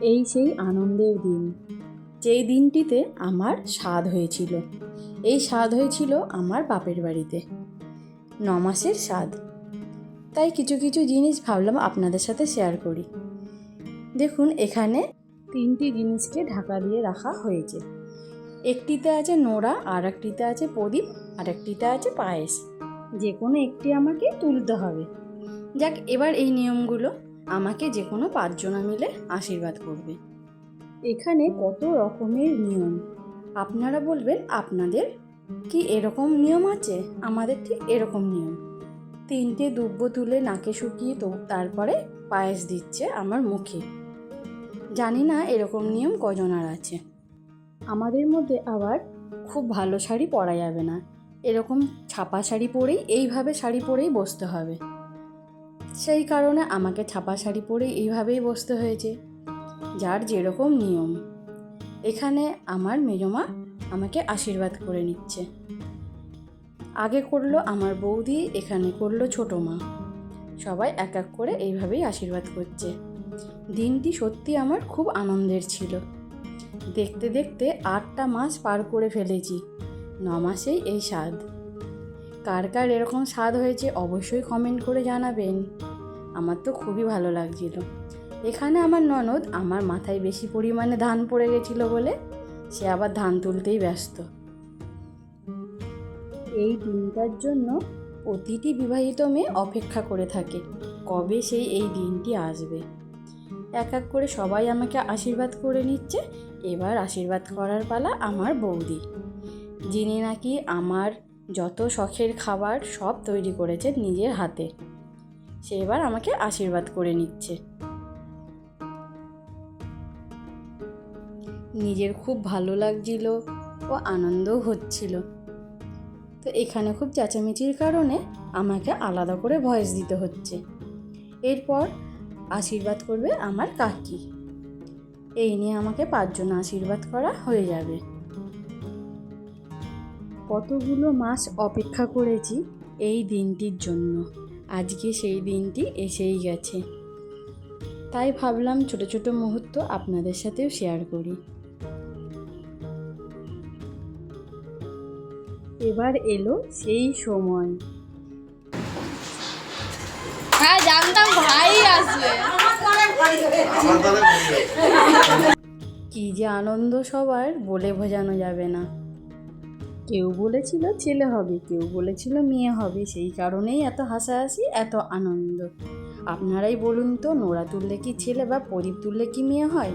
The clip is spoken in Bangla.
এই সেই আনন্দের দিন। যেই দিনটিতে আমার স্বাদ হয়েছিল। এই স্বাদ হয়েছিল আমার বাপের বাড়িতে। ন মাসের স্বাদ। তাই কিছু কিছু জিনিস ভাবলাম আপনাদের সাথে শেয়ার করি। দেখুন, এখানে তিনটি জিনিসকে ঢাকা দিয়ে রাখা হয়েছে। একটিতে আছে নোড়া আর একটিতে আছে প্রদীপ আর একটিতে আছে পায়েস। যে কোনো একটি আমাকে তুলতে হবে। যাক, এবার এই নিয়মগুলো আমাকে যে কোনো পাঁচজনা মিলে আশীর্বাদ করবে। এখানে কত রকমের নিয়ম? আপনারা বলবেন আপনাদের কি এরকম নিয়ম আছে? আমাদের ঠিক এরকম নিয়ম। তিনটে দুব্য তুলে নাকে শুকিয়ে তো তারপরে পায়েস দিচ্ছে আমার মুখে। জানি না এরকম নিয়ম কজনার আছে। আমাদের মধ্যে আবার খুব ভালো শাড়ি পরা যাবে না। এরকম ছাপা শাড়ি পরেই এইভাবে শাড়ি পরেই বসতে হবে। সেই কারণে আমাকে ছাপা শাড়ি পরে এইভাবেই বসতে হয়েছে, যার যেরকম নিয়ম। এখানে আমার মেজমা আমাকে আশীর্বাদ করে নিচ্ছে। আগে করল আমার বৌদি, এখানে করল ছোটো মা। সবাই এক এক করে এইভাবেই আশীর্বাদ করছে। দিনটি সত্যি আমার খুব আনন্দের ছিল। দেখতে দেখতে আটটা মাস পার করে ফেলেছি। ন মাসেই এই স্বাদ। কার কার এরকম স্বাদ হয়েছে অবশ্যই কমেন্ট করে জানাবেন। আমার তো খুবই ভালো লাগছিল। এখানে আমার ননদ আমার মাথায় বেশি পরিমাণে ধান পড়ে গেছিল বলে সে আবার ধান তুলতেই ব্যস্ত। এই দিনটার জন্য প্রতিটি বিবাহিত মেয়ে অপেক্ষা করে থাকে, কবে সেই এই দিনটি আসবে? এক এক করে সবাই আমাকে আশীর্বাদ করে নিচ্ছে, এবার আশীর্বাদ করার পালা আমার বৌদি, যিনি নাকি আমার যত শখের খাবার সব তৈরি করেছে নিজের হাতে। সে এবার আমাকে আশীর্বাদ করে নিচ্ছে। নিজের খুব ভালো লাগছিল ও আনন্দও হচ্ছিল। তো এখানে খুব চেঁচামেচির কারণে আমাকে আলাদা করে ভয়েস দিতে হচ্ছে। এরপর আশীর্বাদ করবে আমার কাকি। এই নিয়ে আমাকে পাঁচজন আশীর্বাদ করা হয়ে যাবে। কতগুলো মাস অপেক্ষা করেছি এই দিনটির জন্য। আজকে সেই দিনটি এসেই গেছে। তাই ভাবলাম ছোট ছোট মুহূর্ত আপনাদের সাথেও শেয়ার করি। এবার এলো সেই সময়। হ্যাঁ জানতাম ভাই আসবে। কি যে আনন্দ সবার বলে বোঝানো যাবে না। কেউ বলেছিল ছেলে হবে, কেউ বলেছিল মেয়ে হবে, সেই কারণেই এত হাসাহাসি, এত আনন্দ। আপনারাই বলুন তো নোড়া তুললে কি ছেলে বা প্রদীপ তুললে কি মেয়ে হয়?